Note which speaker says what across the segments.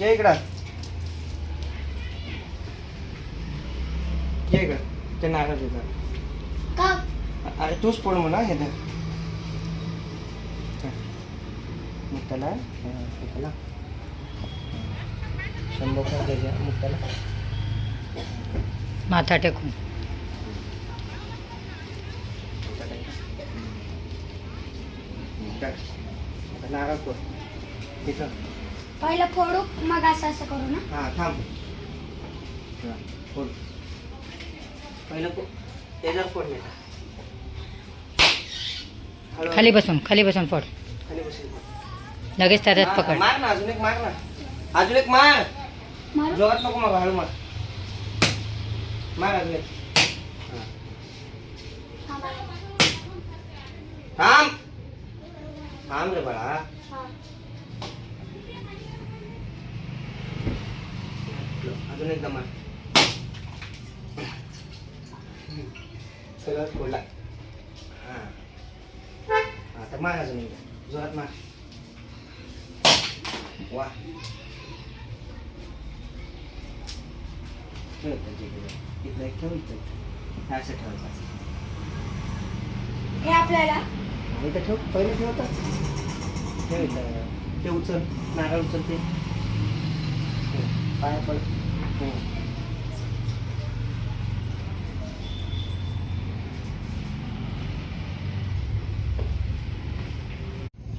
Speaker 1: ये इकडं. ये इकडं. ते नारळ देतात
Speaker 2: का?
Speaker 1: अरे तूच फोड म्हणा हे धर. मुक्ताला मुक्ताला. शंभर पण द्यायच्या मुक्ताला.
Speaker 3: माथा टेकून.
Speaker 1: नारळ फोड तिथं
Speaker 2: पहिलं फोडू मग असं असं करू ना?
Speaker 1: हां थांब. हा, फोड. पहिलं फोड त्याच्यावर फोड नाही. हळू-
Speaker 3: खाली बसून खाली बसून फोड.
Speaker 1: खाली बसून फोड.
Speaker 3: लगेच त्याच्यात
Speaker 1: मार
Speaker 3: पकड.
Speaker 1: मार ना अजून एक मार ना. अजून एक मार.
Speaker 2: मारू?
Speaker 1: जोरात नको मग हळू मार. मार अजून एक.
Speaker 2: हा, मारू.
Speaker 1: थांब. थांब रे बाळा.
Speaker 2: हा.
Speaker 1: अजून एकदा मार सगळं फोडला हा आता मार अजून एकदा जोरात मार वा ठेव इथं जिकडे. इथलं एक ठेव इथं हे असं ठेवायचं असं.
Speaker 2: हे आपल्याला
Speaker 1: हा, इथं ठेव पहिले ठेवता ठेव इथं ते उचल नारळ उचल ते ठेव. पाया पड हो.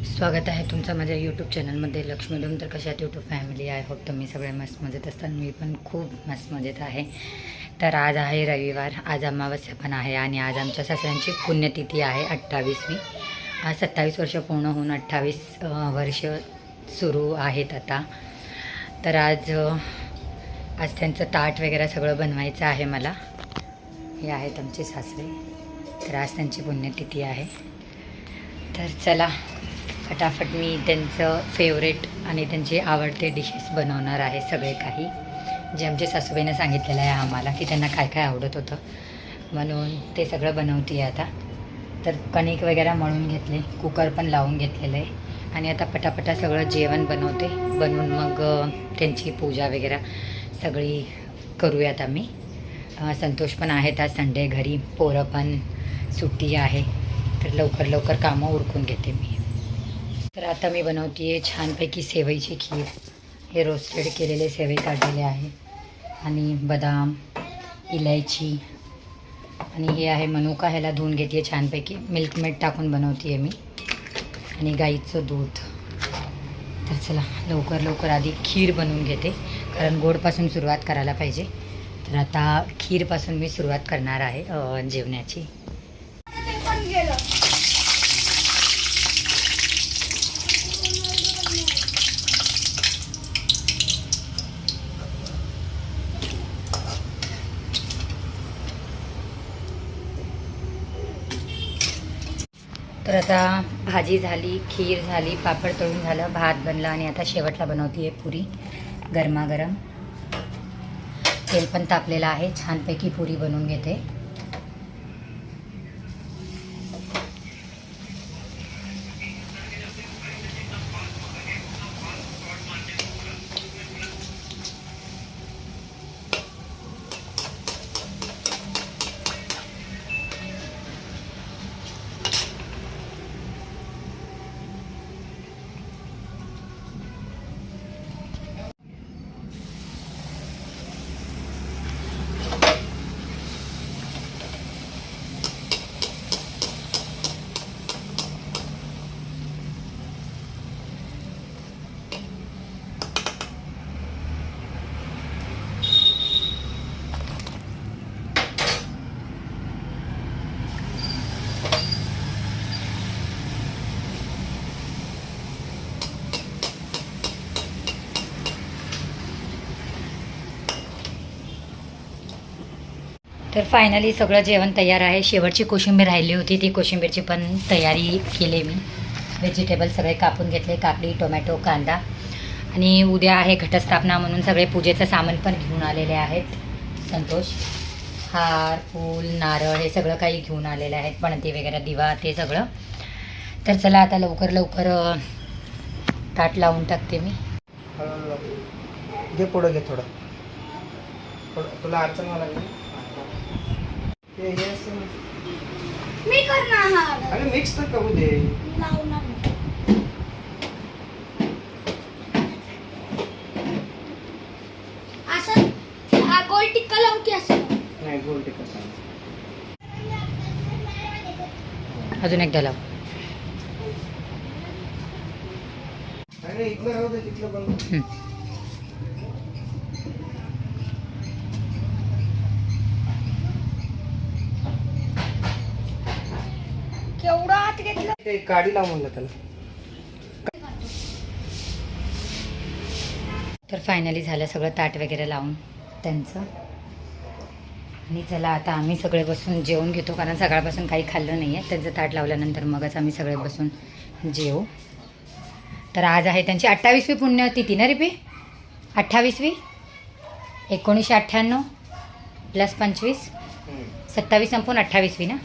Speaker 3: स्वागत आहे तुमचं माझ्या यूट्यूब चॅनलमध्ये लक्ष्मी डोम तर कशात यूट्यूब फॅमिली आय होप तुम्ही सगळे मस्त मजेत असताना मी पण खूप मस्त मजेत आहे. तर आज आहे रविवार. आज अमावस्या पण आहे आणि आज आमच्या सासऱ्यांची पुण्यतिथी आहे अठ्ठावीसवी. आज सत्तावीस वर्ष पूर्ण होऊन अठ्ठावीस वर्ष सुरू आहेत आता. तर आज आज त्यांचं ताट वगैरे सगळं बनवायचं आहे मला. हे आहेत आमचे सासरे. तर आज त्यांची पुण्यतिथी आहे. तर चला फटाफट मी त्यांचं फेवरेट आणि त्यांचे आवडते डिशेस बनवणार आहे सगळे काही. जे आमच्या सासूबाईनं सांगितलेलं आहे आम्हाला की त्यांना काय काय आवडत होतं. म्हणून ते सगळं बनवते आता. तर कणिक वगैरे मळून घेतले कुकर पण लावून घेतलेलं आहे. आणि आता पटापटा सगळं जेवण बनवते. बनवून मग त्यांची पूजा वगैरे सगळी करूयात आम्ही. संतोष पण आहेत आज संडे घरी. पोरं पण सुट्टी आहे. तर लवकर लवकर कामं उरकून घेते मी. तर आता मी बनवते आहे छानपैकी सेवईची खीर. हे रोस्टेड केलेले सेवई काढलेले आहे. आणि बदाम इलायची आणि हे आहे मनुका. ह्याला धुवून घेते छानपैकी. मिल्क मेड टाकून बनवते आहे मी. आणि गाईचं दूध. तर चला लवकर लवकर आधी खीर बनवून घेते. कारण गोडपासून सुरुवात करायला पाहिजे. तर आता खीरपासून मी सुरुवात करणार आहे जेवणाची तर आता भाजी झाली खीर झाली पापड तळून झालं भात बनला आणि आता शेवटला बनवते आहे पुरी गरमागरम. तेल पण तापलेलं आहे छानपैकी पुरी बनवून घेते. तर फायनली सगळं जेवण तयार आहे. शेवटची कोशिंबीर राहिली होती. ती कोशिंबीरची पण तयारी केली मी. व्हेजिटेबल सगळे कापून घेतले. काकडी टोमॅटो कांदा. आणि उद्या आहे घटस्थापना म्हणून सगळे पूजेचं सामान पण घेऊन आलेले आहेत. संतोष हार फूल नारळ हे सगळं काही घेऊन आलेले आहेत. पणती वगैरे दिवा ते सगळं. तर चला आता लवकर लवकर ताट लावून टाकते मी.
Speaker 1: पुढं घे थोडं. तुला अडचण मला ते हे.
Speaker 2: मी करणार हा
Speaker 1: अरे मिक्स तर करू दे
Speaker 2: लावणार नाही. असं हा गोल टिक्का लावू की असं
Speaker 1: नाही गोल
Speaker 3: अजून एकदा लाव
Speaker 1: अरे इथलं राहू दे तिथलं
Speaker 3: हं.
Speaker 2: केवढं आत घेतलं
Speaker 1: ते काडी लाव म्हणलं त्याला.
Speaker 3: तर फायनली झालं सगळं ताट वगैरे लावून त्यांचं. आणि चला आता आम्ही सगळे बसून जेवून घेतो कारण सकाळपासून काही खाल्लं नाही आहे त्यांचं ताट लावल्यानंतर मगच आम्ही सगळे बसून जेवू तर आज आहे त्यांची अठ्ठावीसवी पुण्यतिथी ना रिपी? अठ्ठावीसवी? एकोणीसशे अठ्ठ्याण्णव प्लस पंचवीस. सत्तावीस संपून अठ्ठावीसवी ना?